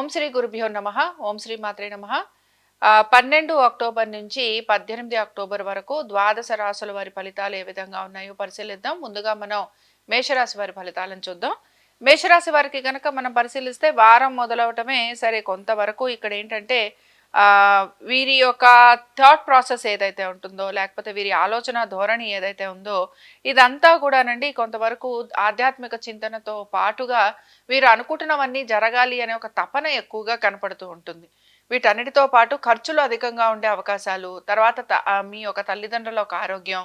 ఓం శ్రీ గురుభ్యో నమ. ఓం శ్రీ మాత్రే నమ. పన్నెండు అక్టోబర్ నుంచి పద్దెనిమిది అక్టోబర్ వరకు ద్వాదశ రాసుల వారి ఫలితాలు ఏ విధంగా ఉన్నాయో పరిశీలిద్దాం. ముందుగా మనం మేషరాశి వారి ఫలితాలను చూద్దాం. మేషరాశి వారికి కనుక మనం పరిశీలిస్తే వారం మొదలవటమే సరే కొంతవరకు ఇక్కడ ఏంటంటే వీరి యొక్క థాట్ ప్రాసెస్ ఏదైతే ఉంటుందో లేకపోతే వీరి ఆలోచన ధోరణి ఏదైతే ఉందో ఇదంతా కూడానండి కొంతవరకు ఆధ్యాత్మిక చింతనతో పాటుగా వీరు అనుకుంటున్నవన్నీ జరగాలి అనే ఒక తపన ఎక్కువగా కనపడుతూ ఉంటుంది. వీటన్నిటితో పాటు ఖర్చులు అధికంగా ఉండే అవకాశాలు తర్వాత త- మీ యొక్క తల్లిదండ్రుల ఒక ఆరోగ్యం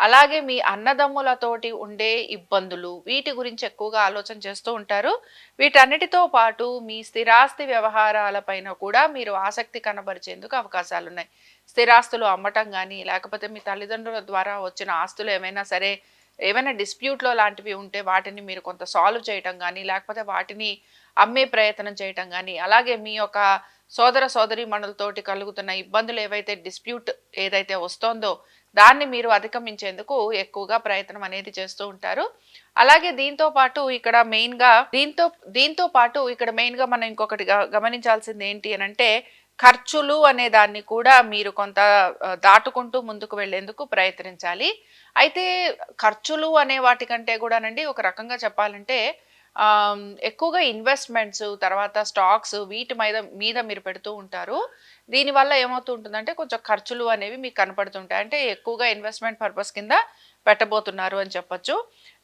అలాగే మీ అన్నదమ్ములతోటి ఉండే ఇబ్బందులు వీటి గురించి ఎక్కువగా ఆలోచన చేస్తూ ఉంటారు. వీటన్నిటితో పాటు మీ స్థిరాస్తి వ్యవహారాలపైన కూడా మీరు ఆసక్తి కనబరిచేందుకు అవకాశాలు ఉన్నాయి స్థిరాస్తులు అమ్మటం కానీ లేకపోతే మీ తల్లిదండ్రుల ద్వారా వచ్చిన ఆస్తులు ఏమైనా సరే ఏమైనా డిస్ప్యూట్లో లాంటివి ఉంటే వాటిని మీరు కొంత సాల్వ్ చేయటం కానీ లేకపోతే వాటిని అమ్మే ప్రయత్నం చేయటం కానీ అలాగే మీ యొక్క సోదర సోదరి మనులతోటి కలుగుతున్న ఇబ్బందులు ఏవైతే డిస్ప్యూట్ ఏదైతే వస్తోందో దాన్ని మీరు అధిగమించేందుకు ఎక్కువగా ప్రయత్నం అనేది చేస్తూ ఉంటారు. అలాగే దీంతో పాటు ఇక్కడ మెయిన్గా దీంతో దీంతో పాటు ఇక్కడ మెయిన్గా మనం ఇంకొకటి గ- గమనించాల్సింది ఏంటి అని అంటే ఖర్చులు అనే దాన్ని కూడా మీరు కొంత దాటుకుంటూ ముందుకు వెళ్ళేందుకు ప్రయత్నించాలి. అయితే ఖర్చులు అనే వాటికంటే కూడానండి ఒక రకంగా చెప్పాలంటే ఎక్కువగా ఇన్వెస్ట్మెంట్స్ తర్వాత స్టాక్స్ వీటి మీద మీద మీరు పెడుతూ ఉంటారు. దీనివల్ల ఏమవుతూ ఉంటుందంటే కొంచెం ఖర్చులు అనేవి మీకు కనపడుతుంటాయి. అంటే ఎక్కువగా ఇన్వెస్ట్మెంట్ పర్పస్ కింద పెట్టబోతున్నారు అని చెప్పొచ్చు.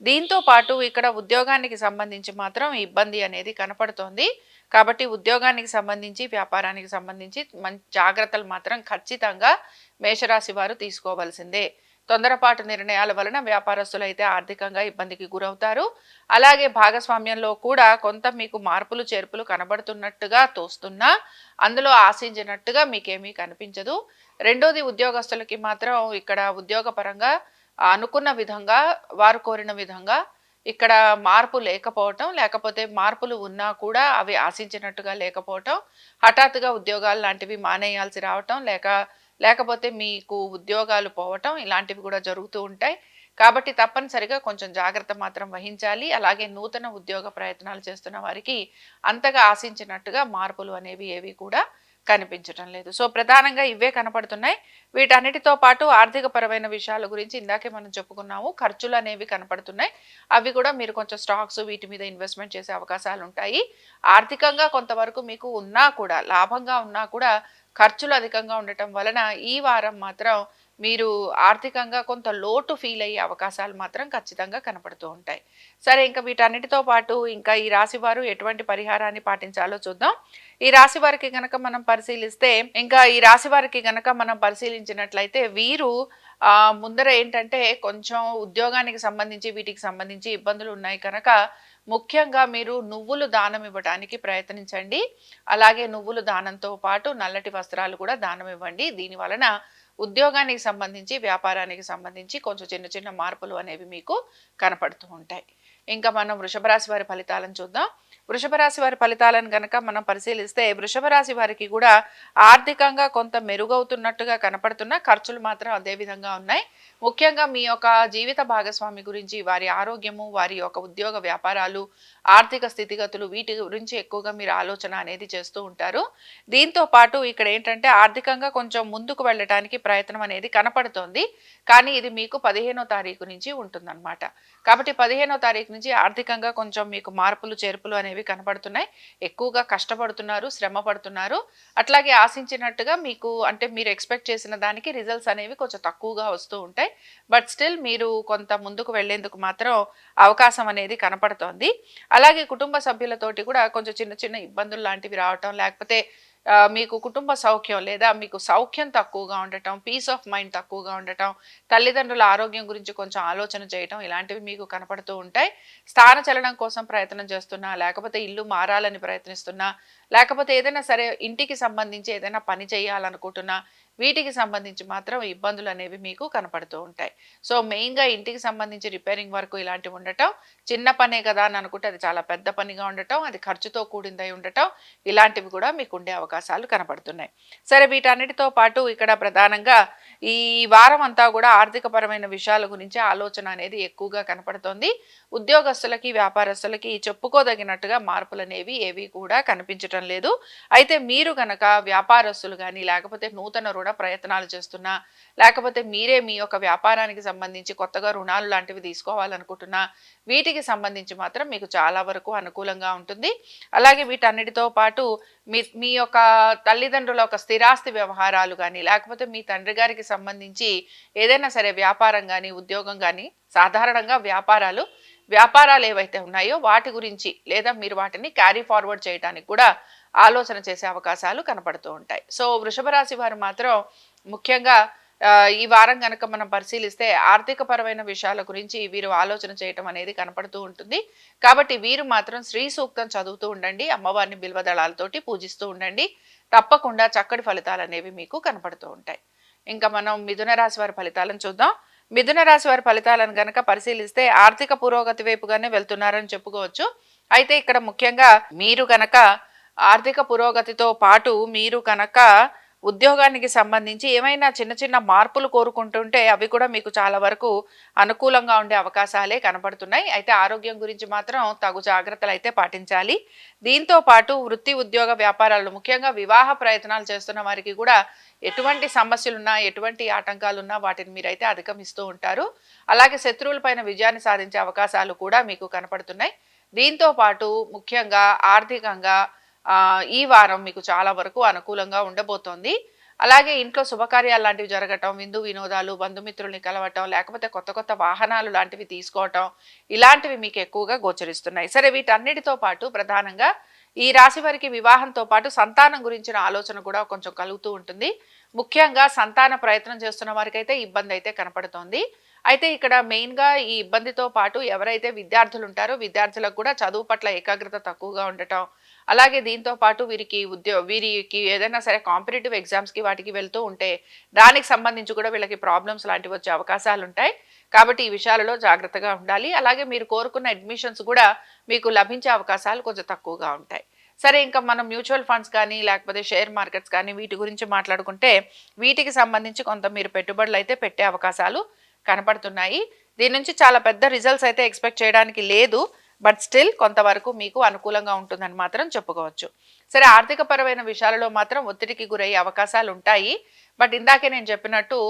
దీంతో పాటు ఇక్కడ ఉద్యోగానికి సంబంధించి మాత్రం ఇబ్బంది అనేది కనపడుతోంది. కాబట్టి ఉద్యోగానికి సంబంధించి వ్యాపారానికి సంబంధించి మంచి జాగ్రత్తలు మాత్రం ఖచ్చితంగా మేషరాశి వారు తీసుకోవాల్సిందే. తొందరపాటు నిర్ణయాల వలన వ్యాపారస్తులు అయితే ఆర్థికంగా ఇబ్బందికి గురవుతారు. అలాగే భాగస్వామ్యంలో కూడా కొంత మీకు మార్పులు చేర్పులు కనబడుతున్నట్టుగా తోస్తున్నా అందులో ఆశించినట్టుగా మీకేమీ కనిపించదు. రెండోది ఉద్యోగస్తులకి మాత్రం ఇక్కడ ఉద్యోగపరంగా అనుకున్న విధంగా వారు కోరిన విధంగా ఇక్కడ మార్పు లేకపోవటం లేకపోతే మార్పులు ఉన్నా కూడా అవి ఆశించినట్టుగా లేకపోవటం హఠాత్తుగా ఉద్యోగాలు లాంటివి మానేయాల్సి రావటం లేక లేకపోతే మీకు ఉద్యోగాలు పోవటం ఇలాంటివి కూడా జరుగుతూ ఉంటాయి. కాబట్టి తప్పనిసరిగా కొంచెం జాగ్రత్త మాత్రం వహించాలి. అలాగే నూతన ఉద్యోగ ప్రయత్నాలు చేస్తున్న వారికి అంతగా ఆశించినట్టుగా మార్పులు అనేవి ఏవి కూడా కనిపించడం లేదు. సో ప్రధానంగా ఇవే కనపడుతున్నాయి. వీటన్నిటితో పాటు ఆర్థిక పరమైన విషయాల గురించి ఇందాకే మనం చెప్పుకున్నాము. ఖర్చులు అనేవి కనపడుతున్నాయి. అవి కూడా మీరు కొంచెం స్టాక్స్ వీటి మీద ఇన్వెస్ట్మెంట్ చేసే అవకాశాలు ఉంటాయి. ఆర్థికంగా కొంతవరకు మీకు ఉన్నా కూడా లాభంగా ఉన్నా కూడా ఖర్చులు అధికంగా ఉండటం వలన ఈ వారం మాత్రం మీరు ఆర్థికంగా కొంత లోటు ఫీల్ అయ్యే అవకాశాలు మాత్రం ఖచ్చితంగా కనపడుతూ ఉంటాయి. సరే ఇంకా వీటన్నిటితో పాటు ఇంకా ఈ రాశి వారు ఎటువంటి పరిహారాన్ని పాటించాలో చూద్దాం. ఈ రాశి వారికి గనక మనం పరిశీలిస్తే ఇంకా ఈ రాశి వారికి గనక మనం పరిశీలించినట్లయితే వీరు ఆ ముందర ఏంటంటే కొంచెం ఉద్యోగానికి సంబంధించి వీటికి సంబంధించి ఇబ్బందులు ఉన్నాయి కనుక ముఖ్యంగా మీరు నువ్వులు దానం ఇవ్వడానికి ప్రయత్నించండి. అలాగే నువ్వులు దానంతో పాటు నల్లటి వస్త్రాలు కూడా దానం ఇవ్వండి. దీని వలన ఉద్యోగానికి సంబంధించి వ్యాపారానికి సంబంధించి కొంచెం చిన్న చిన్న మార్పులు అనేవి మీకు కనపడుతూ ఉంటాయి. ఇంకా మనం వృషభ రాశి వారి ఫలితాలను చూద్దాం. వృషభ రాశి వారి ఫలితాలను కనుక మనం పరిశీలిస్తే వృషభ రాశి వారికి కూడా ఆర్థికంగా కొంత మెరుగవుతున్నట్టుగా కనపడుతున్న ఖర్చులు మాత్రం అదే విధంగా ఉన్నాయి. ముఖ్యంగా మీ యొక్క జీవిత భాగస్వామి గురించి వారి ఆరోగ్యము వారి యొక్క ఉద్యోగ వ్యాపారాలు ఆర్థిక స్థితిగతులు వీటి గురించి ఎక్కువగా మీరు ఆలోచన అనేది చేస్తూ ఉంటారు. దీంతో పాటు ఇక్కడ ఏంటంటే ఆర్థికంగా కొంచెం ముందుకు వెళ్ళటానికి ప్రయత్నం అనేది కనపడుతోంది. కానీ ఇది మీకు పదిహేనో తారీఖు నుంచి ఉంటుందన్నమాట. కాబట్టి పదిహేనో తారీఖు నుంచి ఆర్థికంగా కొంచెం మీకు మార్పులు చేర్పులు అనేవి కనపడుతున్నాయి. ఎక్కువగా కష్టపడుతున్నారు శ్రమ పడుతున్నారు. అట్లాగే ఆశించినట్టుగా మీకు అంటే మీరు ఎక్స్పెక్ట్ చేసిన దానికి రిజల్ట్స్ అనేవి కొంచెం తక్కువగా వస్తూ ఉంటాయి. బట్ స్టిల్ మీరు కొంత ముందుకు వెళ్ళేందుకు మాత్రం అవకాశం అనేది కనపడుతోంది. అలాగే కుటుంబ సభ్యులతోటి కూడా కొంచెం చిన్న చిన్న ఇబ్బందులు లాంటివి రావటం లేకపోతే మీకు కుటుంబ సౌఖ్యం లేదా మీకు సౌఖ్యం తక్కువగా ఉండటం పీస్ ఆఫ్ మైండ్ తక్కువగా ఉండటం తల్లిదండ్రుల ఆరోగ్యం గురించి కొంచెం ఆలోచన చేయటం ఇలాంటివి మీకు కనపడుతూ ఉంటాయి. స్థాన చలనం కోసం ప్రయత్నం చేస్తున్నా లేకపోతే ఇల్లు మారాలని ప్రయత్నిస్తున్నా లేకపోతే ఏదైనా సరే ఇంటికి సంబంధించి ఏదైనా పని చేయాలనుకుంటున్నా వీటికి సంబంధించి మాత్రం ఇబ్బందులు అనేవి మీకు కనపడుతూ ఉంటాయి. సో మెయిన్గా ఇంటికి సంబంధించి రిపేరింగ్ వర్క్ ఇలాంటివి ఉండటం చిన్న పనే కదా అని అనుకుంటే అది చాలా పెద్ద పనిగా ఉండటం అది ఖర్చుతో కూడిందై ఉండటం ఇలాంటివి కూడా మీకు ఉండే అవకాశాలు కనపడుతున్నాయి. సరే వీటన్నిటితో పాటు ఇక్కడ ప్రధానంగా ఈ వారం అంతా కూడా ఆర్థిక పరమైన విషయాల గురించి ఆలోచన అనేది ఎక్కువగా కనపడుతోంది. ఉద్యోగస్తులకి వ్యాపారస్తులకి చెప్పుకోదగినట్టుగా మార్పులు అనేవి ఏవి కూడా కనిపించటం లేదు. అయితే మీరు కనుక వ్యాపారస్తులు కానీ లేకపోతే నూతన రుణ ప్రయత్నాలు చేస్తున్నా. లేకపోతే మీరే మీ యొక్క వ్యాపారానికి సంబంధించి కొత్తగా రుణాలు లాంటివి తీసుకోవాలనుకుంటున్నా వీటికి సంబంధించి మాత్రం మీకు చాలా వరకు అనుకూలంగా ఉంటుంది. అలాగే వీటన్నిటితో పాటు మీ మీ యొక్క తల్లిదండ్రుల యొక్క స్థిరాస్తి వ్యవహారాలు కానీ లేకపోతే మీ తండ్రి గారికి సంబంధించి ఏదైనా సరే వ్యాపారం కానీ ఉద్యోగం కానీ సాధారణంగా వ్యాపారాలు వ్యాపారాలు ఏవైతే ఉన్నాయో వాటి గురించి లేదా మీరు వాటిని క్యారీ ఫార్వర్డ్ చేయడానికి కూడా ఆలోచన చేసే అవకాశాలు కనపడుతూ ఉంటాయి. సో వృషభ రాశి వారు మాత్రం ముఖ్యంగా ఈ వారం కనుక మనం పరిశీలిస్తే ఆర్థిక పరమైన విషయాల గురించి వీరు ఆలోచన చేయటం అనేది కనపడుతూ ఉంటుంది. కాబట్టి వీరు మాత్రం శ్రీ సూక్తం చదువుతూ ఉండండి అమ్మవారిని బిల్వదళాలతోటి పూజిస్తూ ఉండండి. తప్పకుండా చక్కటి ఫలితాలు అనేవి మీకు కనపడుతూ ఉంటాయి. ఇంకా మనం మిథున రాశి వారి ఫలితాలను చూద్దాం. మిథున రాశి వారి ఫలితాలను గనక పరిశీలిస్తే ఆర్థిక పురోగతి వైపుగానే వెళ్తున్నారని చెప్పుకోవచ్చు. అయితే ఇక్కడ ముఖ్యంగా మీరు గనక ఆర్థిక పురోగతితో పాటు మీరు కనుక ఉద్యోగానికి సంబంధించి ఏమైనా చిన్న చిన్న మార్పులు కోరుకుంటుంటే అవి కూడా మీకు చాలా వరకు అనుకూలంగా ఉండే అవకాశాలే కనపడుతున్నాయి. అయితే ఆరోగ్యం గురించి మాత్రం తగు జాగ్రత్తలు అయితే పాటించాలి. దీంతో పాటు వృత్తి ఉద్యోగ వ్యాపారాలు ముఖ్యంగా వివాహ ప్రయత్నాలు చేస్తున్న వారికి కూడా ఎటువంటి సమస్యలున్నా ఎటువంటి ఆటంకాలున్నా వాటిని మీరైతే అధిగమిస్తూ ఉంటారు. అలాగే శత్రువులపైన విజయాన్ని సాధించే అవకాశాలు కూడా మీకు కనపడుతున్నాయి. దీంతో పాటు ముఖ్యంగా ఆర్థికంగా ఈ వారం మీకు చాలా వరకు అనుకూలంగా ఉండబోతోంది. అలాగే ఇంట్లో శుభకార్యాలు లాంటివి జరగటం విందు వినోదాలు బంధుమిత్రుల్ని కలవటం లేకపోతే కొత్త కొత్త వాహనాలు లాంటివి తీసుకోవటం ఇలాంటివి మీకు ఎక్కువగా గోచరిస్తున్నాయి. సరే వీటన్నిటితో పాటు ప్రధానంగా ఈ రాశి వారికి వివాహంతో పాటు సంతానం గురించిన ఆలోచన కూడా కొంచెం కలుగుతూ ఉంటుంది. ముఖ్యంగా సంతాన ప్రయత్నం చేస్తున్న వారికైతే ఇబ్బంది అయితే కనపడుతోంది. అయితే ఇక్కడ మెయిన్గా ఈ ఇబ్బందితో పాటు ఎవరైతే విద్యార్థులు ఉంటారో విద్యార్థులకు కూడా చదువు పట్ల ఏకాగ్రత తక్కువగా ఉండటం అలాగే దీంతో పాటు వీరికి ఉద్యో వీరికి ఏదైనా సరే కాంపిటేటివ్ ఎగ్జామ్స్కి వాటికి వెళ్తూ ఉంటే దానికి సంబంధించి కూడా వీళ్ళకి ప్రాబ్లమ్స్ లాంటివి వచ్చే అవకాశాలు ఉంటాయి. కాబట్టి ఈ విషయాలలో జాగ్రత్తగా ఉండాలి. అలాగే మీరు కోరుకున్న అడ్మిషన్స్ కూడా మీకు లభించే అవకాశాలు కొంచెం తక్కువగా ఉంటాయి. సరే ఇంకా మనం మ్యూచువల్ ఫండ్స్ కానీ లేకపోతే షేర్ మార్కెట్స్ కానీ వీటి గురించి మాట్లాడుకుంటే వీటికి సంబంధించి కొంత మీరు పెట్టుబడులు అయితే పెట్టే అవకాశాలు కనపడుతున్నాయి. దీని నుంచి చాలా పెద్ద రిజల్ట్స్ అయితే ఎక్స్పెక్ట్ చేయడానికి లేదు. బట్ స్టిల్ కొంతవరకు మీకు అనుకూలంగా ఉంటుందని మాత్రం చెప్పుకోవచ్చు. సరే ఆర్థిక పరమైన విషయాలలో మాత్రం ఒత్తిడికి గురయ్యే అవకాశాలు ఉంటాయి. బట్ ఇందాకే నేను చెప్పినట్టు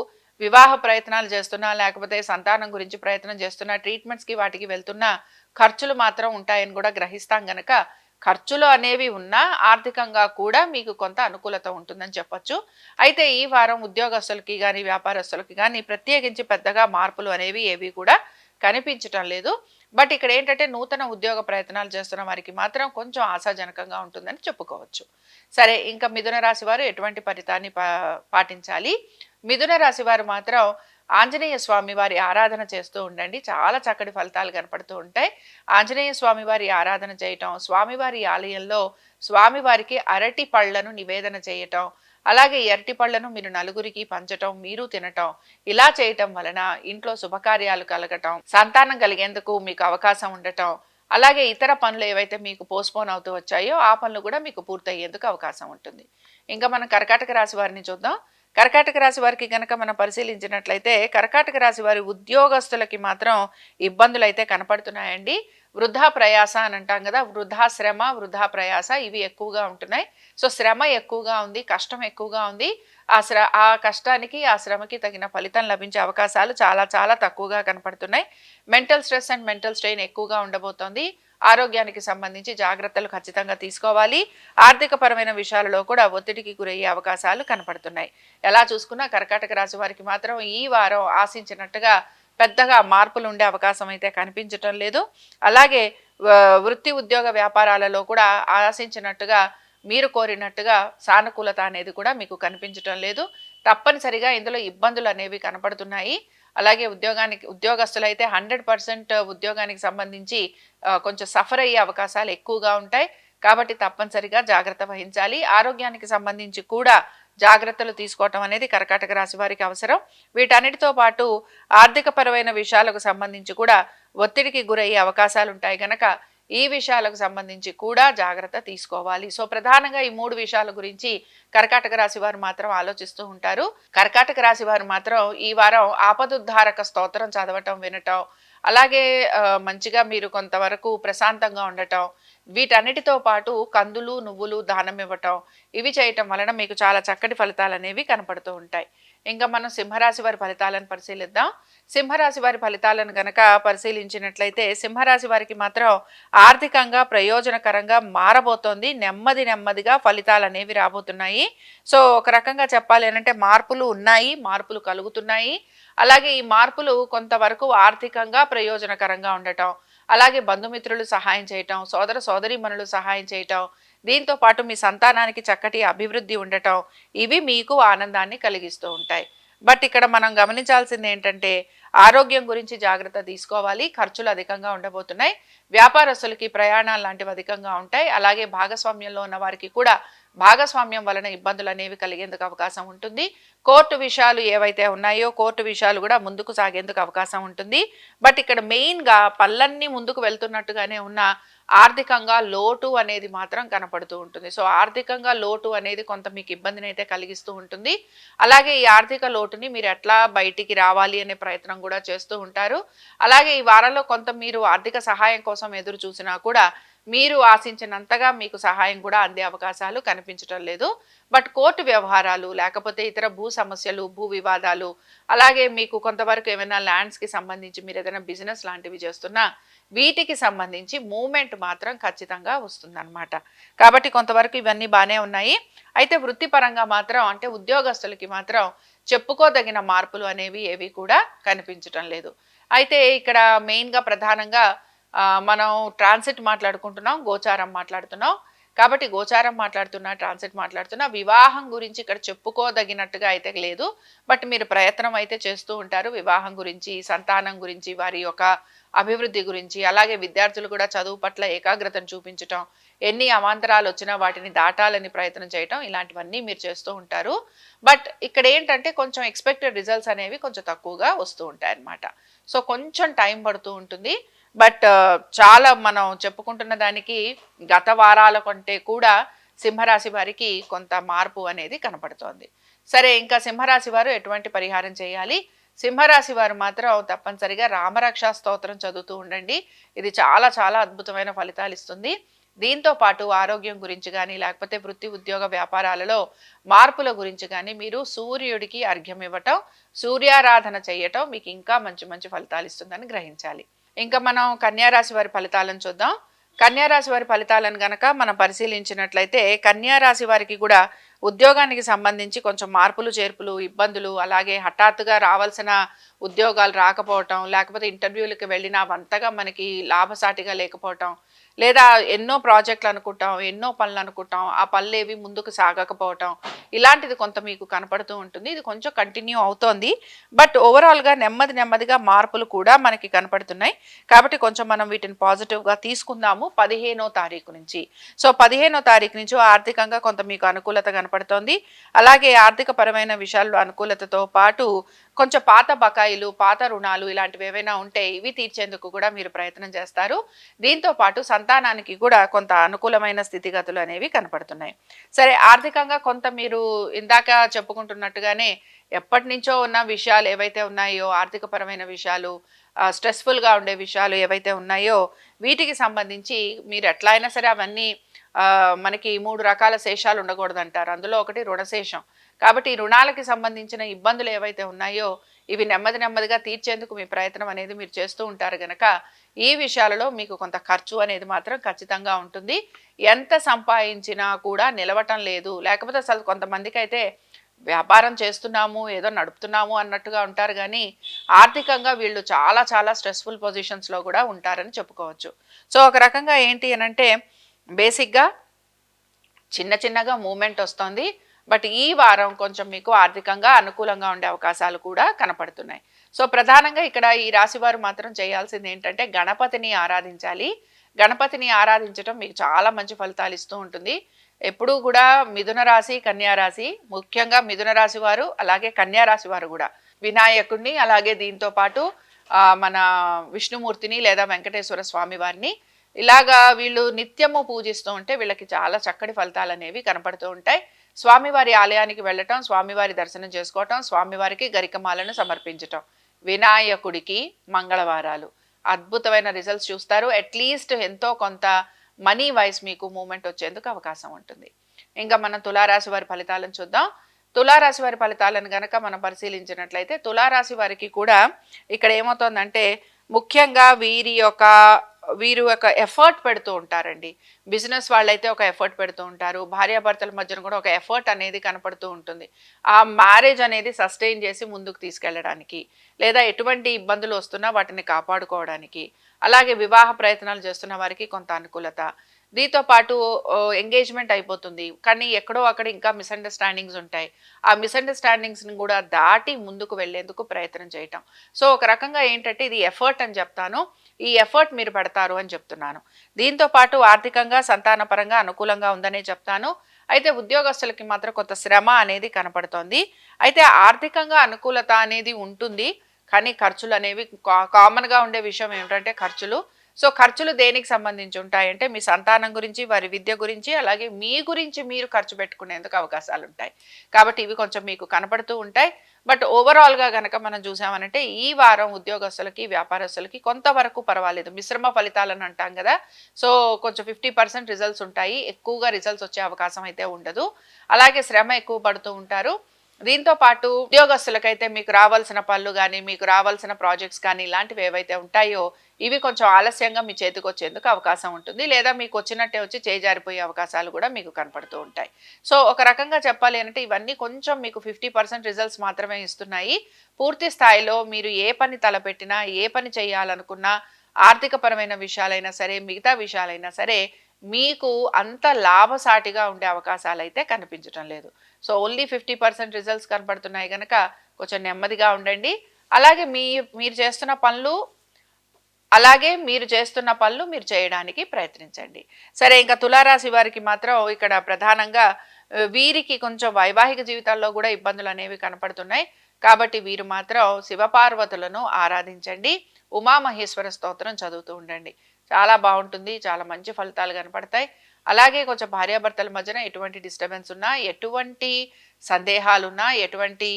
వివాహ ప్రయత్నాలు చేస్తున్నా లేకపోతే సంతానం గురించి ప్రయత్నం చేస్తున్నా ట్రీట్మెంట్స్కి వాటికి వెళ్తున్నా ఖర్చులు మాత్రం ఉంటాయని కూడా గ్రహిస్తాం గనక ఖర్చులు అనేవి ఉన్నా ఆర్థికంగా కూడా మీకు కొంత అనుకూలత ఉంటుందని చెప్పొచ్చు. అయితే ఈ వారం ఉద్యోగస్తులకి కానీ వ్యాపారస్తులకి కానీ ప్రత్యేకించి పెద్దగా మార్పులు అనేవి ఏవి కూడా కనిపించటం లేదు. బట్ ఇక్కడ ఏంటంటే నూతన ఉద్యోగ ప్రయత్నాలు చేస్తున్న వారికి మాత్రం కొంచెం ఆశాజనకంగా ఉంటుందని చెప్పుకోవచ్చు. సరే ఇంకా మిథున రాశి వారు ఎటువంటి ఫలితాన్ని పా పాటించాలి? మిథున రాశి వారు మాత్రం ఆంజనేయ స్వామి వారి ఆరాధన చేస్తూ ఉండండి. చాలా చక్కటి ఫలితాలు కనపడుతూ ఉంటాయి. ఆంజనేయ స్వామి వారి ఆరాధన చేయటం స్వామివారి ఆలయంలో స్వామివారికి అరటి పళ్ళను నివేదన చేయటం అలాగే ఈ అరటి పళ్ళను మీరు నలుగురికి పంచటం మీరు తినటం ఇలా చేయటం వలన ఇంట్లో శుభకార్యాలు కలగటం సంతానం కలిగేందుకు మీకు అవకాశం ఉండటం అలాగే ఇతర పనులు ఏవైతే మీకు పోస్ట్పోన్ అవుతూ వచ్చాయో ఆ పనులు కూడా మీకు పూర్తయ్యేందుకు అవకాశం ఉంటుంది. ఇంకా మనం కర్కాటక రాశి వారిని చూద్దాం. కర్కాటక రాశి వారికి కనుక మనం పరిశీలించినట్లయితే కర్కాటక రాశి వారి ఉద్యోగస్తులకి మాత్రం ఇబ్బందులు అయితే కనపడుతున్నాయండి. వృధా ప్రయాస అని అంటాం కదా వృధా శ్రమ వృధా ప్రయాస ఇవి ఎక్కువగా ఉంటున్నాయి. సో శ్రమ ఎక్కువగా ఉంది కష్టం ఎక్కువగా ఉంది. ఆ శ్ర ఆ కష్టానికి ఆ శ్రమకి తగిన ఫలితం లభించే అవకాశాలు చాలా చాలా తక్కువగా కనపడుతున్నాయి. Mental stress and mental strain ఎక్కువగా ఉండబోతోంది. ఆరోగ్యానికి సంబంధించి జాగ్రత్తలు ఖచ్చితంగా తీసుకోవాలి. ఆర్థిక పరమైన విషయాలలో కూడా ఒత్తిడికి గురయ్యే అవకాశాలు కనపడుతున్నాయి. ఎలా చూసుకున్నా కర్కాటక రాశి వారికి మాత్రం ఈ వారం ఆశించినట్టుగా పెద్దగా మార్పులు ఉండే అవకాశం అయితే కనిపించటం లేదు. అలాగే వృత్తి ఉద్యోగ వ్యాపారాలలో కూడా ఆశించినట్టుగా మీరు కోరినట్టుగా సానుకూలత అనేది కూడా మీకు కనిపించటం లేదు. తప్పనిసరిగా ఇందులో ఇబ్బందులు అనేవి కనపడుతున్నాయి. అలాగే ఉద్యోగానికి ఉద్యోగస్తులు అయితే హండ్రెడ్ పర్సెంట్ ఉద్యోగానికి సంబంధించి కొంచెం సఫర్ అయ్యే అవకాశాలు ఎక్కువగా ఉంటాయి. కాబట్టి తప్పనిసరిగా జాగ్రత్త వహించాలి. ఆరోగ్యానికి సంబంధించి కూడా జాగ్రత్తలు తీసుకోవటం అనేది కర్కాటక రాశి వారికి అవసరం. వీటన్నిటితో పాటు ఆర్థిక పరమైన విషయాలకు సంబంధించి కూడా ఒత్తిడికి గురయ్యే అవకాశాలు ఉంటాయి గనక ఈ విషయాలకు సంబంధించి కూడా జాగ్రత్త తీసుకోవాలి. సో ప్రధానంగా ఈ మూడు విషయాల గురించి కర్కాటక రాశి వారు మాత్రం ఆలోచిస్తూ ఉంటారు. కర్కాటక రాశి వారు మాత్రం ఈ వారం ఆపదుద్ధారక స్తోత్రం చదవటం వినటం అలాగే మంచిగా మీరు కొంతవరకు ప్రశాంతంగా ఉండటం వీటన్నిటితో పాటు కందులు నువ్వులు దానం ఇవ్వటం ఇవి చేయటం వలన మీకు చాలా చక్కటి ఫలితాలు అనేవి కనపడుతూ ఉంటాయి. ఇంకా మనం సింహరాశి వారి ఫలితాలను పరిశీలిద్దాం. సింహరాశి వారి ఫలితాలను గనక పరిశీలించినట్లయితే సింహరాశి వారికి మాత్రం ఆర్థికంగా ప్రయోజనకరంగా మారబోతోంది. నెమ్మది నెమ్మదిగా ఫలితాలు అనేవి రాబోతున్నాయి. సో ఒక రకంగా చెప్పాలి అంటే మార్పులు ఉన్నాయి మార్పులు కలుగుతున్నాయి. అలాగే ఈ మార్పులు కొంతవరకు ఆర్థికంగా ప్రయోజనకరంగా ఉండటం అలాగే బంధుమిత్రులు సహాయం చేయటం సోదర సోదరీమణులు సహాయం చేయటం దీంతో పాటు మీ సంతానానికి చక్కటి అభివృద్ధి ఉండటం ఇవి మీకు ఆనందాన్ని కలిగిస్తూ ఉంటాయి. బట్ ఇక్కడ మనం గమనించాల్సింది ఏంటంటే ఆరోగ్యం గురించి జాగ్రత్త తీసుకోవాలి ఖర్చులు అధికంగా ఉండబోతున్నాయి వ్యాపారస్తులకి ప్రయాణాలు లాంటివి అధికంగా ఉంటాయి అలాగే భాగస్వామ్యంలో ఉన్న వారికి కూడా భాగస్వామ్యం వలన ఇబ్బందులు అనేవి కలిగేందుకు అవకాశం ఉంటుంది. కోర్టు విషయాలు ఏవైతే ఉన్నాయో కోర్టు విషయాలు కూడా ముందుకు సాగేందుకు అవకాశం ఉంటుంది. బట్ ఇక్కడ మెయిన్గా పళ్ళన్నీ ముందుకు వెళ్తున్నట్టుగానే ఉన్న ఆర్థికంగా లోటు అనేది మాత్రం కనపడుతూ ఉంటుంది. సో ఆర్థికంగా లోటు అనేది కొంత మీకు ఇబ్బందిని అయితే కలిగిస్తూ ఉంటుంది. అలాగే ఈ ఆర్థిక లోటుని మీరు ఎట్లా బయటికి రావాలి అనే ప్రయత్నం కూడా చేస్తూ ఉంటారు. అలాగే ఈ వారంలో కొంత మీరు ఆర్థిక సహాయం కోసం ఎదురు చూసినా కూడా మీరు ఆశించినంతగా మీకు సహాయం కూడా అందే అవకాశాలు కనిపించటం లేదు. బట్ కోర్టు వ్యవహారాలు లేకపోతే ఇతర భూ సమస్యలు భూ వివాదాలు అలాగే మీకు కొంతవరకు ఏమైనా ల్యాండ్స్కి సంబంధించి మీరు ఏదైనా బిజినెస్ లాంటివి చేస్తున్నా వీటికి సంబంధించి మూమెంట్ మాత్రం ఖచ్చితంగా వస్తుందన్నమాట. కాబట్టి కొంతవరకు ఇవన్నీ బాగానే ఉన్నాయి. అయితే వృత్తిపరంగా మాత్రం అంటే ఉద్యోగస్తులకి మాత్రం చెప్పుకోదగిన మార్పులు అనేవి ఏవి కూడా కనిపించటం లేదు. అయితే ఇక్కడ మెయిన్గా ప్రధానంగా మనం ట్రాన్సిట్ మాట్లాడుకుంటున్నాం గోచారం మాట్లాడుతున్నాం. కాబట్టి గోచారం మాట్లాడుతున్నా ట్రాన్సిట్ మాట్లాడుతున్నా వివాహం గురించి ఇక్కడ చెప్పుకోదగినట్టుగా అయితే లేదు. బట్ మీరు ప్రయత్నం అయితే చేస్తూ ఉంటారు. వివాహం గురించి సంతానం గురించి వారి యొక్క అభివృద్ధి గురించి అలాగే విద్యార్థులు కూడా చదువు పట్ల ఏకాగ్రతను చూపించటం ఎన్ని అవాంతరాలు వచ్చినా వాటిని దాటాలని ప్రయత్నం చేయటం ఇలాంటివన్నీ మీరు చేస్తూ ఉంటారు. బట్ ఇక్కడ ఏంటంటే కొంచెం ఎక్స్పెక్టెడ్ రిజల్ట్స్ అనేవి కొంచెం తక్కువగా వస్తూ ఉంటాయి అన్నమాట సో కొంచెం టైం పడుతూ ఉంటుంది. బట్ చాలా మనం చెప్పుకుంటున్న దానికి గత వారాల కంటే కూడా సింహరాశి వారికి కొంత మార్పు అనేది కనపడుతోంది. సరే ఇంకా సింహరాశి వారు ఎటువంటి పరిహారం చేయాలి? సింహరాశి వారు మాత్రం తప్పనిసరిగా రామరక్షా స్తోత్రం చదువుతూ ఉండండి. ఇది చాలా చాలా అద్భుతమైన ఫలితాలు ఇస్తుంది. దీంతో పాటు ఆరోగ్యం గురించి కానీ లేకపోతే వృత్తి ఉద్యోగ వ్యాపారాలలో మార్పుల గురించి కానీ మీరు సూర్యుడికి అర్ఘ్యం ఇవ్వటం సూర్యారాధన చేయటం మీకు ఇంకా మంచి మంచి ఫలితాలు ఇస్తుందని గ్రహించాలి. ఇంకా మనం కన్యారాశి వారి ఫలితాలను చూద్దాం. కన్యారాశి వారి ఫలితాలను గనక మనం పరిశీలించినట్లయితే కన్యారాశి వారికి కూడా ఉద్యోగానికి సంబంధించి కొంచెం మార్పులు చేర్పులు ఇబ్బందులు అలాగే హఠాత్తుగా రావాల్సిన ఉద్యోగాలు రాకపోవటం లేకపోతే ఇంటర్వ్యూలకు వెళ్ళినా అంతగా మనకి లాభసాటిగా లేకపోవటం లేదా ఎన్నో ప్రాజెక్టులు అనుకుంటాం ఎన్నో పనులు అనుకుంటాం ఆ పనులు ఏవి ముందుకు సాగకపోవటం ఇలాంటిది కొంత మీకు కనపడుతూ ఉంటుంది. ఇది కొంచెం కంటిన్యూ అవుతోంది. బట్ ఓవరాల్గా నెమ్మది నెమ్మదిగా మార్పులు కూడా మనకి కనపడుతున్నాయి. కాబట్టి కొంచెం మనం వీటిని పాజిటివ్గా తీసుకుందాము పదిహేనో తారీఖు నుంచి. సో పదిహేనో తారీఖు నుంచి ఆర్థికంగా కొంత మీకు అనుకూలత కనపడుతోంది. అలాగే ఆర్థిక పరమైన విషయాల్లో అనుకూలతతో పాటు కొంచెం పాత బకాయిలు పాత రుణాలు ఇలాంటివి ఏవైనా ఉంటే ఇవి తీర్చేందుకు కూడా మీరు ప్రయత్నం చేస్తారు. దీంతో పాటు సంతానానికి కూడా కొంత అనుకూలమైన స్థితిగతులు అనేవి కనపడుతున్నాయి. సరే ఆర్థికంగా కొంత మీరు ఇందాక చెప్పుకుంటున్నట్టుగానే ఎప్పటి నుంచో ఉన్న విషయాలు ఏవైతే ఉన్నాయో ఆర్థికపరమైన విషయాలు స్ట్రెస్ఫుల్గా ఉండే విషయాలు ఏవైతే ఉన్నాయో వీటికి సంబంధించి మీరు ఎట్లా అయినా సరే అవన్నీ మనకి మూడు రకాల శేషాలు ఉండకూడదు అంటారు అందులో ఒకటి రుణశేషం. కాబట్టి ఈ రుణాలకి సంబంధించిన ఇబ్బందులు ఏవైతే ఉన్నాయో ఇవి నెమ్మది నెమ్మదిగా తీర్చేందుకు మీ ప్రయత్నం అనేది మీరు చేస్తూ ఉంటారు గనక ఈ విషయాలలో మీకు కొంత ఖర్చు అనేది మాత్రం ఖచ్చితంగా ఉంటుంది. ఎంత సంపాదించినా కూడా నిలవటం లేదు. లేకపోతే అసలు కొంతమందికి అయితే వ్యాపారం చేస్తున్నాము ఏదో నడుపుతున్నాము అన్నట్టుగా ఉంటారు కానీ ఆర్థికంగా వీళ్ళు చాలా చాలా స్ట్రెస్ఫుల్ పొజిషన్స్లో కూడా ఉంటారని చెప్పుకోవచ్చు. సో ఒక రకంగా ఏంటి అని అంటే బేసిక్గా చిన్న చిన్నగా మూమెంట్ వస్తుంది. బట్ ఈ వారం కొంచెం మీకు ఆర్థికంగా అనుకూలంగా ఉండే అవకాశాలు కూడా కనపడుతున్నాయి. సో ప్రధానంగా ఇక్కడ ఈ రాశివారు మాత్రం చేయాల్సింది ఏంటంటే గణపతిని ఆరాధించాలి. గణపతిని ఆరాధించడం మీకు చాలా మంచి ఫలితాలు ఇస్తూ ఉంటుంది. ఎప్పుడూ కూడా మిథున రాశి కన్యారాశి ముఖ్యంగా మిథున రాశి వారు అలాగే కన్యారాశి వారు కూడా. వినాయకుడిని అలాగే దీంతో పాటు మన విష్ణుమూర్తిని లేదా వెంకటేశ్వర స్వామి వారిని ఇలాగా వీళ్ళు నిత్యము పూజిస్తూ ఉంటే వీళ్ళకి చాలా చక్కటి ఫలితాలు అనేవి కనపడుతూ ఉంటాయి. స్వామివారి ఆలయానికి వెళ్ళటం స్వామివారి దర్శనం చేసుకోవటం స్వామివారికి గరికమాలను సమర్పించటం. వినాయకుడికి మంగళవారాలు. అద్భుతమైన రిజల్ట్స్ చూస్తారు. అట్లీస్ట్ ఎంతో కొంత మనీ వైస్ మీకు మూమెంట్ వచ్చేందుకు అవకాశం ఉంటుంది. ఇంకా మనం తులారాశి వారి ఫలితాలను చూద్దాం. తులారాశి వారి ఫలితాలను గనక మనం పరిశీలించినట్లయితే తులారాశి వారికి కూడా ఇక్కడ ఏమవుతుందంటే ముఖ్యంగా వీరి యొక్క వీరు ఒక ఎఫర్ట్ పెడుతూ ఉంటారండి. బిజినెస్ వాళ్ళైతే ఒక ఎఫర్ట్ పెడుతూ ఉంటారు. భార్యాభర్తల మధ్యన కూడా ఒక ఎఫర్ట్ అనేది కనపడుతూ ఉంటుంది. ఆ మ్యారేజ్ అనేది సస్టైన్ చేసి ముందుకు తీసుకెళ్ళడానికి లేదా ఎటువంటి ఇబ్బందులు వస్తున్నా వాటిని కాపాడుకోవడానికి అలాగే వివాహ ప్రయత్నాలు చేస్తున్న వారికి కొంత అనుకూలత. దీంతో పాటు ఎంగేజ్మెంట్ అయిపోతుంది. కానీ ఎక్కడో అక్కడ ఇంకా మిస్అండర్స్టాండింగ్స్ ఉంటాయి. ఆ మిస్అండర్స్టాండింగ్స్ని కూడా దాటి ముందుకు వెళ్ళేందుకు ప్రయత్నం చేయటం. సో ఒక రకంగా ఏంటంటే ఇది ఎఫర్ట్ అని చెప్తాను. ఈ ఎఫర్ట్ మీరు పెడతారు అని చెప్తున్నాను. దీంతో పాటు ఆర్థికంగా సంతానపరంగా అనుకూలంగా ఉందనే చెప్తాను. అయితే ఉద్యోగస్తులకి మాత్రం కొంత శ్రమ అనేది కనపడుతోంది. అయితే ఆర్థికంగా అనుకూలత అనేది ఉంటుంది. కానీ ఖర్చులు అనేవి కామన్గా ఉండే విషయం ఏమిటంటే ఖర్చులు. సో ఖర్చులు దేనికి సంబంధించి ఉంటాయంటే మీ సంతానం గురించి వారి విద్య గురించి అలాగే మీ గురించి మీరు ఖర్చు పెట్టుకునేందుకు అవకాశాలు ఉంటాయి కాబట్టి ఇవి కొంచెం మీకు కనపడుతూ ఉంటాయి. బట్ ఓవరాల్గా కనుక మనం చూసామనంటే ఈ వారం ఉద్యోగస్తులకి వ్యాపారస్తులకి కొంతవరకు పర్వాలేదు. మిశ్రమ ఫలితాలను అంటాం కదా. సో కొంచెం ఫిఫ్టీ పర్సెంట్ రిజల్ట్స్ ఉంటాయి. ఎక్కువగా రిజల్ట్స్ వచ్చే అవకాశం అయితే ఉండదు. అలాగే శ్రమ ఎక్కువ పడుతూ ఉంటారు. దీంతో పాటు ఉద్యోగస్తులకైతే మీకు రావాల్సిన పనులు కానీ మీకు రావాల్సిన ప్రాజెక్ట్స్ కానీ ఇలాంటివి ఏవైతే ఉంటాయో ఇవి కొంచెం ఆలస్యంగా మీ చేతికి వచ్చేందుకు అవకాశం ఉంటుంది. లేదా మీకు వచ్చినట్టే వచ్చి చేజారిపోయే అవకాశాలు కూడా మీకు కనపడుతూ ఉంటాయి. సో ఒక రకంగా చెప్పాలి అంటే ఇవన్నీ కొంచెం మీకు ఫిఫ్టీ పర్సెంట్ రిజల్ట్స్ మాత్రమే ఇస్తున్నాయి. పూర్తి స్థాయిలో మీరు ఏ పని తలపెట్టినా ఏ పని చేయాలనుకున్నా ఆర్థికపరమైన విషయాలైనా సరే మిగతా విషయాలైనా సరే మీకు అంత లాభసాటిగా ఉండే అవకాశాలు అయితే కనిపించడం లేదు. So only fifty percent results కనబడుతున్నాయి కనుక కొంచెం నెమ్మదిగా ఉండండి. అలాగే మీ మీరు చేస్తున్న పనులు అలాగే మీరు చేస్తున్న పనులు మీరు చేయడానికి ప్రయత్నించండి. సరే ఇంకా తులారాశి వారికి మాత్రం ఇక్కడ ప్రధానంగా వీరికి కొంచెం వైవాహిక జీవితాల్లో కూడా ఇబ్బందులు అనేవి కనపడుతున్నాయి. కాబట్టి వీరు మాత్రం శివపార్వతులను ఆరాధించండి. ఉమామహేశ్వర స్తోత్రం చదువుతూ ఉండండి. చాలా బాగుంటుంది చాలా మంచి ఫలితాలు కనపడతాయి. అలాగే కొంచెం భార్యాభర్తల మధ్యన ఎటువంటి డిస్టర్బెన్స్ ఉన్నా ఎటువంటి సందేహాలున్నా ఎటువంటి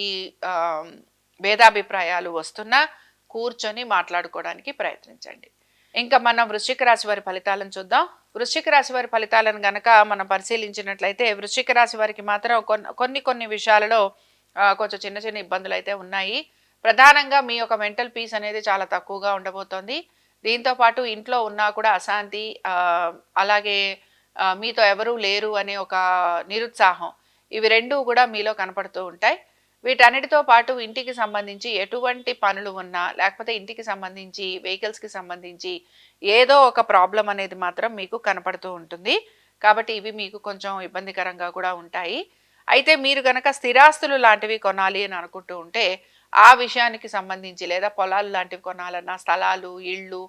భేదాభిప్రాయాలు వస్తున్నా కూర్చొని మాట్లాడుకోవడానికి ప్రయత్నించండి. ఇంకా మనం వృశ్చిక రాశి వారి ఫలితాలను చూద్దాం. వృశ్చిక రాశి వారి ఫలితాలను గనక మనం పరిశీలించినట్లయితే వృశ్చిక రాశి వారికి మాత్రం కొన్ని కొన్ని విషయాలలో కొంచెం చిన్న చిన్న ఇబ్బందులు అయితే ఉన్నాయి. ప్రధానంగా మీ యొక్క మెంటల్ పీస్ అనేది చాలా తక్కువగా ఉండబోతోంది. దీంతో పాటు ఇంట్లో ఉన్నా కూడా అశాంతి అలాగే మీతో ఎవరూ లేరు అనే ఒక నిరుత్సాహం. ఇవి రెండూ కూడా మీలో కనపడుతూ ఉంటాయి. వీటన్నిటితో పాటు ఇంటికి సంబంధించి ఎటువంటి పనులు ఉన్నా లేకపోతే ఇంటికి సంబంధించి వెహికల్స్కి సంబంధించి ఏదో ఒక ప్రాబ్లం అనేది మాత్రం మీకు కనపడుతూ ఉంటుంది. కాబట్టి ఇవి మీకు కొంచెం ఇబ్బందికరంగా కూడా ఉంటాయి. అయితే మీరు కనుక స్థిరాస్తులు లాంటివి కొనాలి అని అనుకుంటూ ఉంటే ఆ విషయానికి సంబంధించి లేదా పొలాలు లాంటివి కొనాలన్నా స్థలాలు ఇళ్ళు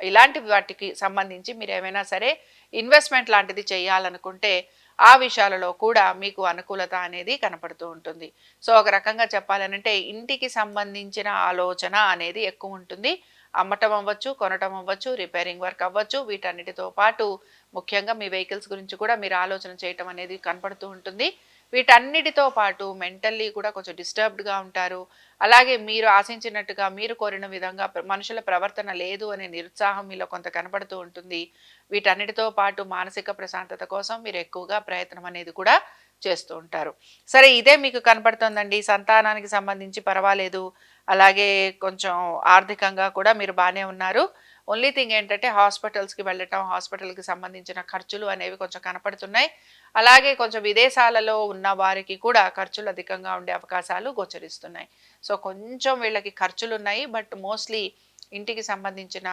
ఇలాంటి వాటికి సంబంధించి మీరు ఏమైనా సరే ఇన్వెస్ట్మెంట్ లాంటిది చేయాలనుకుంటే ఆ విషయాలలో కూడా మీకు అనుకూలత అనేది కనపడుతూ ఉంటుంది. సో ఒక రకంగా చెప్పాలనంటే ఇంటికి సంబంధించిన ఆలోచన అనేది ఎక్కువ ఉంటుంది. అమ్మటం అవ్వచ్చు కొనటం అవ్వచ్చు రిపేరింగ్ వర్క్ అవ్వచ్చు వీటన్నిటితో పాటు ముఖ్యంగా మీ వెహికల్స్ గురించి కూడా మీరు ఆలోచన చేయటం అనేది కనపడుతూ ఉంటుంది. వీటన్నిటితో పాటు మెంటల్లీ కూడా కొంచెం డిస్టర్బ్డ్గా ఉంటారు. అలాగే మీరు ఆశించినట్టుగా మీరు కోరిన విధంగా మనుషుల ప్రవర్తన లేదు అనే నిరుత్సాహం మీలో కొంత కనపడుతూ ఉంటుంది. వీటన్నిటితో పాటు మానసిక ప్రశాంతత కోసం మీరు ఎక్కువగా ప్రయత్నం అనేది కూడా చేస్తూ ఉంటారు. సరే ఇదే మీకు కనపడుతుందండి. సంతానానికి సంబంధించి పర్వాలేదు. అలాగే కొంచెం ఆర్థికంగా కూడా మీరు బాగానే ఉన్నారు. ఓన్లీ థింగ్ ఏంటంటే హాస్పిటల్స్కి వెళ్ళటం హాస్పిటల్కి సంబంధించిన ఖర్చులు అనేవి కొంచెం కనపడుతున్నాయి. అలాగే కొంచెం విదేశాలలో ఉన్న వారికి కూడా ఖర్చులు అధికంగా ఉండే అవకాశాలు గోచరిస్తున్నాయి. సో కొంచెం వీళ్ళకి ఖర్చులు ఉన్నాయి బట్ మోస్ట్లీ ఇంటికి సంబంధించిన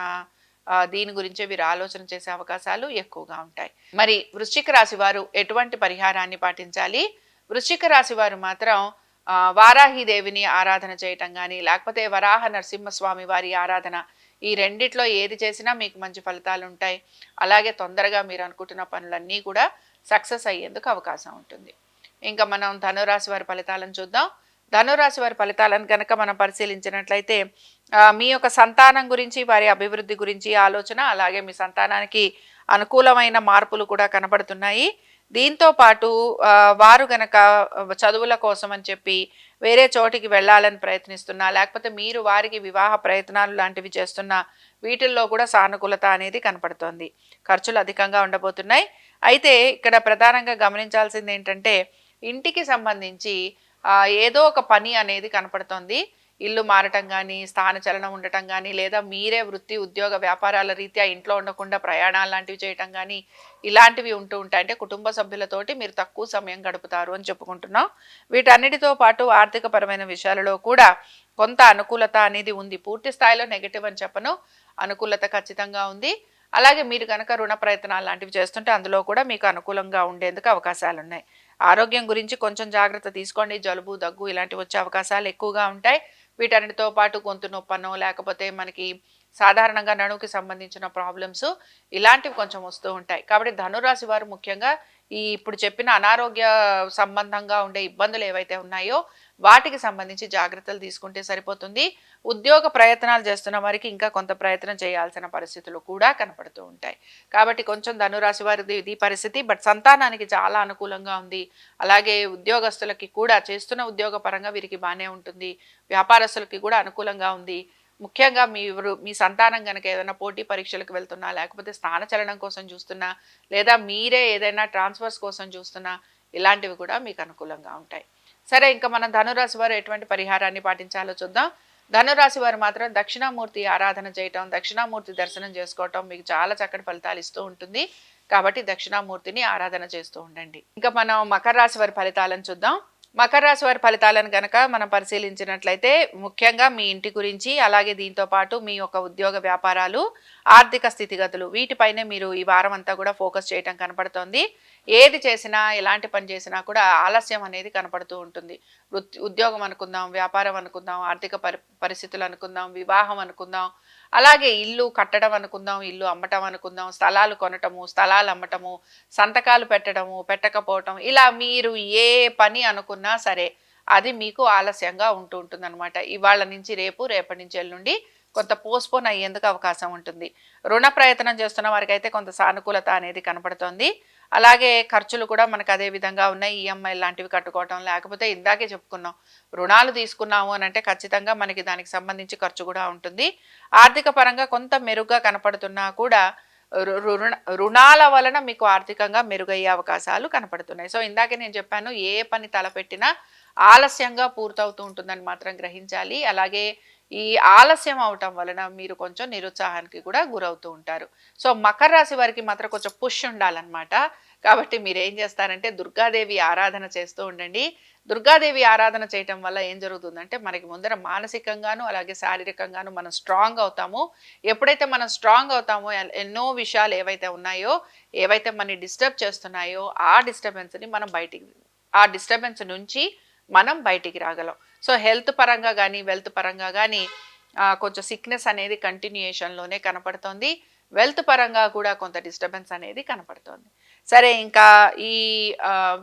దీని గురించి వీరు ఆలోచన చేసే అవకాశాలు ఎక్కువగా ఉంటాయి. మరి వృశ్చిక రాశి వారు ఎటువంటి పరిహారాన్ని పాటించాలి? వృశ్చిక రాశి వారు మాత్రం వారాహిదేవిని ఆరాధన చేయటం కానీ లేకపోతే వరాహ నరసింహస్వామి వారి ఆరాధన ఈ రెండిట్లో ఏది చేసినా మీకు మంచి ఫలితాలు ఉంటాయి. అలాగే తొందరగా మీరు అనుకుంటున్న పనులన్నీ కూడా సక్సెస్ అయ్యేందుకు అవకాశం ఉంటుంది. ఇంకా మనం ధనురాశి వారి ఫలితాలను చూద్దాం. ధనురాశి వారి ఫలితాలను కనుక మనం పరిశీలించినట్లయితే మీ యొక్క సంతానం గురించి వారి అభివృద్ధి గురించి ఆలోచన అలాగే మీ సంతానానికి అనుకూలమైన మార్పులు కూడా కనబడుతున్నాయి. దీంతో పాటు వారు గనక చదువుల కోసం అని చెప్పి వేరే చోటికి వెళ్ళాలని ప్రయత్నిస్తున్నా లేకపోతే మీరు వారికి వివాహ ప్రయత్నాలు లాంటివి చేస్తున్నా వీటిల్లో కూడా సానుకూలత అనేది కనపడుతోంది. ఖర్చులు అధికంగా ఉండబోతున్నాయి. అయితే ఇక్కడ ప్రధానంగా గమనించాల్సింది ఏంటంటే ఇంటికి సంబంధించి ఏదో ఒక పని అనేది కనపడుతోంది. ఇల్లు మారటం కానీ స్థాన చలనం ఉండటం కానీ లేదా మీరే వృత్తి ఉద్యోగ వ్యాపారాల రీత్యా ఇంట్లో ఉండకుండా ప్రయాణాలు లాంటివి చేయటం కానీ ఇలాంటివి ఉంటూ ఉంటాయి. అంటే కుటుంబ సభ్యులతోటి మీరు తక్కువ సమయం గడుపుతారు అని చెప్పుకుంటున్నాం. వీటన్నిటితో పాటు ఆర్థికపరమైన విషయాలలో కూడా కొంత అనుకూలత అనేది ఉంది. పూర్తి స్థాయిలో నెగిటివ్ అని చెప్పను. అనుకూలత ఖచ్చితంగా ఉంది. అలాగే మీరు కనుక రుణ ప్రయత్నాలు లాంటివి చేస్తుంటే అందులో కూడా మీకు అనుకూలంగా ఉండేందుకు అవకాశాలు ఉన్నాయి ఆరోగ్యం గురించి కొంచెం జాగ్రత్త తీసుకోండి. జలుబు దగ్గు ఇలాంటివి వచ్చే అవకాశాలు ఎక్కువగా ఉంటాయి. వీటన్నిటితో పాటు గొంతు నొప్పనో లేకపోతే మనకి సాధారణంగా నడుముకి సంబంధించిన ప్రాబ్లమ్స్ ఇలాంటివి కొంచెం వస్తూ ఉంటాయి. కాబట్టి ధనురాశి వారు ముఖ్యంగా ఈ ఇప్పుడు చెప్పిన అనారోగ్య సంబంధంగా ఉండే ఇబ్బందులు ఏవైతే ఉన్నాయో వాటికి సంబంధించి జాగ్రత్తలు తీసుకుంటే సరిపోతుంది. ఉద్యోగ ప్రయత్నాలు చేస్తున్న వారికి ఇంకా కొంత ప్రయత్నం చేయాల్సిన పరిస్థితులు కూడా కనపడుతూ ఉంటాయి. కాబట్టి కొంచెం ధనురాశి వారిది ఇది పరిస్థితి. బట్ సంతానానికి చాలా అనుకూలంగా ఉంది. అలాగే ఉద్యోగస్తులకి కూడా చేస్తున్న ఉద్యోగ పరంగా వీరికి బాగానే ఉంటుంది. వ్యాపారస్తులకి కూడా అనుకూలంగా ఉంది. ముఖ్యంగా మీరు మీ సంతానం కనుక ఏదైనా పోటీ పరీక్షలకు వెళ్తున్నా లేకపోతే స్థానచలనం కోసం చూస్తున్నా లేదా మీరే ఏదైనా ట్రాన్స్ఫర్స్ కోసం చూస్తున్నా ఇలాంటివి కూడా మీకు అనుకూలంగా ఉంటాయి. సరే ఇంకా మనం ధనురాశి వారు ఎటువంటి పరిహారాన్ని పాటించాలో చూద్దాం. ధనురాశి వారు మాత్రం దక్షిణామూర్తి ఆరాధన చేయటం దక్షిణామూర్తి దర్శనం చేసుకోవటం మీకు చాలా చక్కటి ఫలితాలు ఇస్తూ ఉంటుంది. కాబట్టి దక్షిణామూర్తిని ఆరాధన చేస్తూ ఉండండి. ఇంకా మనం మకర రాశి వారి ఫలితాలను చూద్దాం. మకర రాశి వారి ఫలితాలను కనుక మనం పరిశీలించినట్లయితే ముఖ్యంగా మీ ఇంటి గురించి అలాగే దీంతో పాటు మీ యొక్క ఉద్యోగ వ్యాపారాలు ఆర్థిక స్థితిగతులు వీటిపైనే మీరు ఈ వారం అంతా కూడా ఫోకస్ చేయటం కనపడుతోంది. ఏది చేసినా ఎలాంటి పని చేసినా కూడా ఆలస్యం అనేది కనపడుతూ ఉంటుంది. ఉద్యోగం అనుకుందాం వ్యాపారం అనుకుందాం ఆర్థిక పరి పరిస్థితులు అనుకుందాం వివాహం అనుకుందాం అలాగే ఇల్లు కట్టడం అనుకుందాం ఇల్లు అమ్మటం అనుకుందాం స్థలాలు కొనటము స్థలాలు అమ్మటము సంతకాలు పెట్టడము పెట్టకపోవటం ఇలా మీరు ఏ పని అనుకున్నా సరే అది మీకు ఆలస్యంగా ఉంటూ ఉంటుంది అనమాట ఇవాళ నుంచి రేపు రేపటి నుంచి ఎల్లుండి కొంత పోస్ట్పోన్ అయ్యేందుకు అవకాశం ఉంటుంది. రుణ ప్రయత్నం చేస్తున్న వారికి అయితే కొంత సానుకూలత అనేది కనపడుతోంది. అలాగే ఖర్చులు కూడా మనకు అదే విధంగా ఉన్నాయి. ఈఎంఐ లాంటివి కట్టుకోవటం లేకపోతే ఇందాకే చెప్పుకున్నాం రుణాలు తీసుకున్నాము అని అంటే ఖచ్చితంగా మనకి దానికి సంబంధించి ఖర్చు కూడా ఉంటుంది. ఆర్థిక పరంగా కొంత మెరుగ్గా కనపడుతున్నా కూడా రుణ రుణాల వలన మీకు ఆర్థికంగా మెరుగయ్యే అవకాశాలు కనపడుతున్నాయి. సో ఇందాకే నేను చెప్పాను ఏ పని తలపెట్టినా ఆలస్యంగా పూర్తవుతూ ఉంటుందని మాత్రం గ్రహించాలి. అలాగే ఈ ఆలస్యం అవటం వలన మీరు కొంచెం నిరుత్సాహానికి కూడా గురవుతూ ఉంటారు. సో మకర రాశి వారికి మాత్రం కొంచెం పుష్ ఉండాలన్నమాట. కాబట్టి మీరు ఏం చేస్తారంటే దుర్గాదేవి ఆరాధన చేస్తూ ఉండండి. దుర్గాదేవి ఆరాధన చేయటం వల్ల ఏం జరుగుతుందంటే మనకి ముందర మానసికంగాను అలాగే శారీరకంగాను మనం స్ట్రాంగ్ అవుతాము. ఎప్పుడైతే మనం స్ట్రాంగ్ అవుతామో ఎన్నో విషయాలు ఏవైతే ఉన్నాయో ఏవైతే మనని డిస్టర్బ్ చేస్తున్నాయో ఆ డిస్టర్బెన్స్ని మనం బయటికి ఆ డిస్టర్బెన్స్ నుంచి మనం బయటికి రాగలం. సో హెల్త్ పరంగా కానీ వెల్త్ పరంగా కానీ కొంచెం సిక్నెస్ అనేది కంటిన్యూయేషన్లోనే కనపడుతోంది. వెల్త్ పరంగా కూడా కొంత డిస్టర్బెన్స్ అనేది కనపడుతోంది. సరే ఇంకా ఈ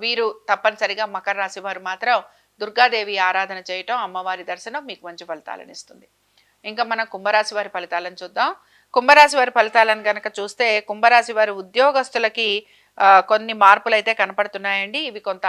వీరు తప్పనిసరిగా మకర రాశి వారు మాత్రం దుర్గాదేవి ఆరాధన చేయటం అమ్మవారి దర్శనం మీకు మంచి ఫలితాలను ఇస్తుంది. ఇంకా మనం కుంభరాశి వారి ఫలితాలను చూద్దాం. కుంభరాశి వారి ఫలితాలను కనుక చూస్తే కుంభరాశి వారి ఉద్యోగస్తులకి కొన్ని మార్పులు అయితే కనపడుతున్నాయండి. ఇవి కొంత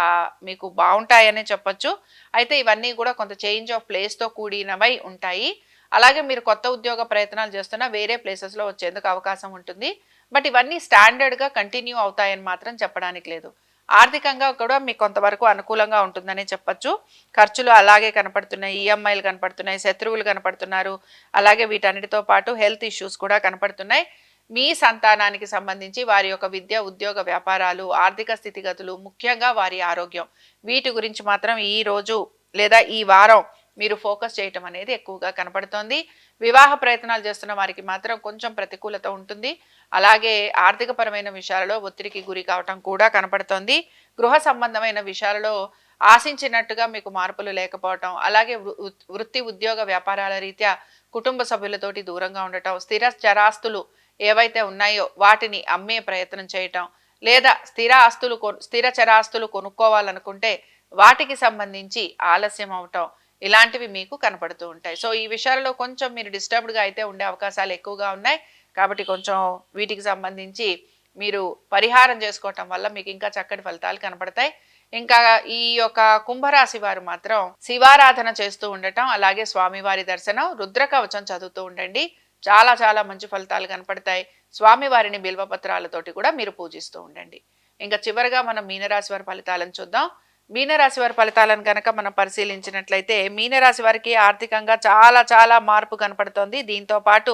మీకు బాగుంటాయనే చెప్పొచ్చు. అయితే ఇవన్నీ కూడా కొంత చేంజ్ ఆఫ్ ప్లేస్తో కూడినవై ఉంటాయి. అలాగే మీరు కొత్త ఉద్యోగ ప్రయత్నాలు చేస్తున్నా వేరే ప్లేసెస్లో వచ్చేందుకు అవకాశం ఉంటుంది. బట్ ఇవన్నీ స్టాండర్డ్గా కంటిన్యూ అవుతాయని మాత్రం చెప్పడానికి లేదు. ఆర్థికంగా కూడా మీకు కొంతవరకు అనుకూలంగా ఉంటుందని చెప్పొచ్చు. ఖర్చులు అలాగే కనపడుతున్నాయి. ఈఎంఐలు కనపడుతున్నాయి. శత్రువులు కనపడుతున్నారు. అలాగే వీటన్నిటితో పాటు హెల్త్ ఇష్యూస్ కూడా కనపడుతున్నాయి. మీ సంతానానికి సంబంధించి వారి యొక్క విద్య ఉద్యోగ వ్యాపారాలు ఆర్థిక స్థితిగతులు ముఖ్యంగా వారి ఆరోగ్యం. వీటి గురించి మాత్రం ఈ రోజు లేదా ఈ వారం మీరు ఫోకస్ చేయటం అనేది ఎక్కువగా కనపడుతోంది. వివాహ ప్రయత్నాలు చేస్తున్న వారికి మాత్రం కొంచెం ప్రతికూలత ఉంటుంది. అలాగే ఆర్థికపరమైన విషయాలలో ఒత్తిడికి గురి కావటం కూడా కనపడుతోంది. గృహ సంబంధమైన విషయాలలో ఆశించినట్టుగా మీకు మార్పులు లేకపోవటం అలాగే వృ- వృత్తి ఉద్యోగ వ్యాపారాల రీత్యా కుటుంబ సభ్యులతోటి దూరంగా ఉండటం స్థిర చరాస్తులు ఏవైతే ఉన్నాయో వాటిని అమ్మే ప్రయత్నం చేయటం లేదా స్థిర ఆస్తులు కొను స్థిర చరాస్తులు కొనుక్కోవాలనుకుంటే వాటికి సంబంధించి ఆలస్యం అవటం ఇలాంటివి మీకు కనపడుతూ ఉంటాయి. సో ఈ విషయాలలో కొంచెం మీరు డిస్టర్బ్డ్గా అయితే ఉండే అవకాశాలు ఎక్కువగా ఉన్నాయి. కాబట్టి కొంచెం వీటికి సంబంధించి మీరు పరిహారం చేసుకోవటం వల్ల మీకు ఇంకా చక్కటి ఫలితాలు కనపడతాయి. ఇంకా ఈ యొక్క కుంభరాశి వారు మాత్రం శివారాధన చేస్తూ ఉండటం అలాగే స్వామివారి దర్శనం రుద్ర కవచం చదువుతూ ఉండండి. చాలా చాలా మంచి ఫలితాలు కనపడతాయి. స్వామివారిని బిల్వపత్రాలతోటి కూడా మీరు పూజిస్తూ ఉండండి. ఇంకా చివరిగా మనం మీనరాశి వారి ఫలితాలను చూద్దాం. మీనరాశి వారి ఫలితాలను కనుక మనం పరిశీలించినట్లయితే మీనరాశి వారికి ఆర్థికంగా చాలా చాలా మార్పు కనపడుతోంది. దీంతో పాటు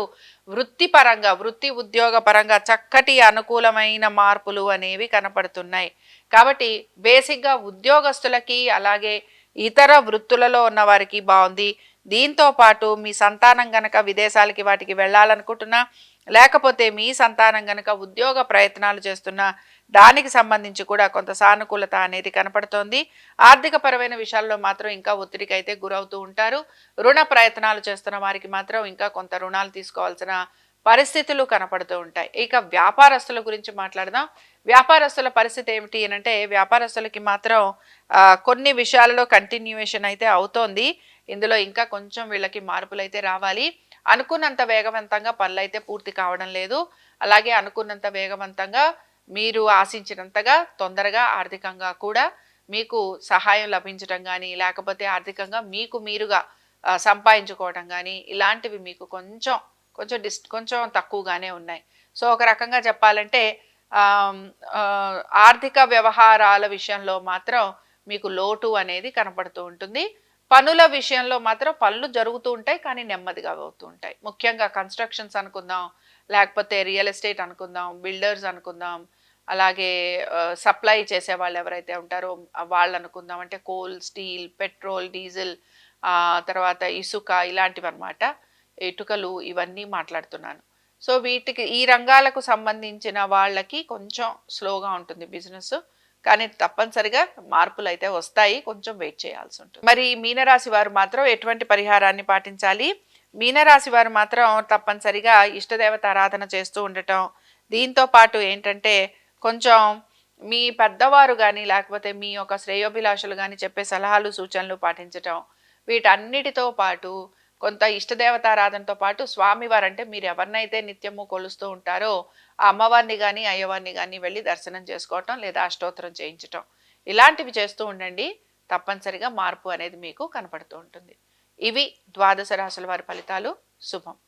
వృత్తిపరంగా వృత్తి ఉద్యోగ పరంగా చక్కటి అనుకూలమైన మార్పులు అనేవి కనపడుతున్నాయి. కాబట్టి బేసిక్గా ఉద్యోగస్తులకి అలాగే ఇతర వృత్తులలో ఉన్న వారికి బాగుంది. దీంతో పాటు మీ సంతానం గనక విదేశాలకి వాటికి వెళ్ళాలనుకుంటున్నా లేకపోతే మీ సంతానం గనక ఉద్యోగ ప్రయత్నాలు చేస్తున్నా దానికి సంబంధించి కూడా కొంత సానుకూలత అనేది కనపడుతోంది. ఆర్థిక పరమైన విషయాల్లో మాత్రం ఇంకా ఒత్తిడికి అయితే గురవుతూ ఉంటారు. రుణ ప్రయత్నాలు చేస్తున్న వారికి మాత్రం ఇంకా కొంత రుణాలు తీసుకోవాల్సిన పరిస్థితులు కనపడుతూ ఉంటాయి. ఇక వ్యాపారస్తుల గురించి మాట్లాడదాం. వ్యాపారస్తుల పరిస్థితి ఏమిటి అంటే వ్యాపారస్తులకి మాత్రం కొన్ని విషయాలలో కంటిన్యూయేషన్ అయితే అవుతోంది. ఇందులో ఇంకా కొంచెం వీళ్ళకి మార్పులు అయితే రావాలి. అనుకున్నంత వేగవంతంగా పనులు అయితే పూర్తి కావడం లేదు. అలాగే అనుకున్నంత వేగవంతంగా మీరు ఆశించినంతగా తొందరగా ఆర్థికంగా కూడా మీకు సహాయం లభించడం కానీ లేకపోతే ఆర్థికంగా మీకు మీరుగా సంపాదించుకోవడం కానీ ఇలాంటివి మీకు కొంచెం కొంచెం డిస్ కొంచెం తక్కువగానే ఉన్నాయి. సో ఒక రకంగా చెప్పాలంటే ఆర్థిక వ్యవహారాల విషయంలో మాత్రం మీకు లోటు అనేది కనపడుతూ ఉంటుంది. పనుల విషయంలో మాత్రం పనులు జరుగుతూ ఉంటాయి కానీ నెమ్మదిగా అవుతూ ఉంటాయి. ముఖ్యంగా కన్స్ట్రక్షన్స్ అనుకుందాం లేకపోతే రియల్ ఎస్టేట్ అనుకుందాం బిల్డర్స్ అనుకుందాం అలాగే సప్లై చేసే వాళ్ళు ఎవరైతే ఉంటారో వాళ్ళు అనుకుందాం అంటే కోల్ స్టీల్ పెట్రోల్ డీజిల్ తర్వాత ఇసుక ఇలాంటివి అనమాట ఇటుకలు ఇవన్నీ మాట్లాడుతున్నాను. సో వీటికి ఈ రంగాలకు సంబంధించిన వాళ్ళకి కొంచెం స్లోగా ఉంటుంది బిజినెస్ కానీ తప్పనిసరిగా మార్పులు అయితే వస్తాయి. కొంచెం వెయిట్ చేయాల్సి ఉంటుంది. మరి మీనరాశి వారు మాత్రం ఎటువంటి పరిహారాన్ని పాటించాలి? మీనరాశి వారు మాత్రం తప్పనిసరిగా ఇష్టదేవత ఆరాధన చేస్తూ ఉండటం దీంతో పాటు ఏంటంటే కొంచెం మీ పెద్దవారు కానీ లేకపోతే మీ యొక్క శ్రేయోభిలాషులు కానీ చెప్పే సలహాలు సూచనలు పాటించటం వీటన్నిటితో పాటు కొంత ఇష్టదేవతారాధనతో పాటు స్వామివారు అంటే మీరు ఎవరినైతే నిత్యము కొలుస్తూ ఉంటారో ఆ అమ్మవారిని కానీ అయ్యవారిని కానీ వెళ్ళి దర్శనం చేసుకోవటం లేదా అష్టోత్తరం చేయించటం. ఇలాంటివి చేస్తూ ఉండండి. తప్పనిసరిగా మార్పు అనేది మీకు కనపడుతూ ఉంటుంది. ఇవి ద్వాదశ రాశుల వారి ఫలితాలు. శుభం.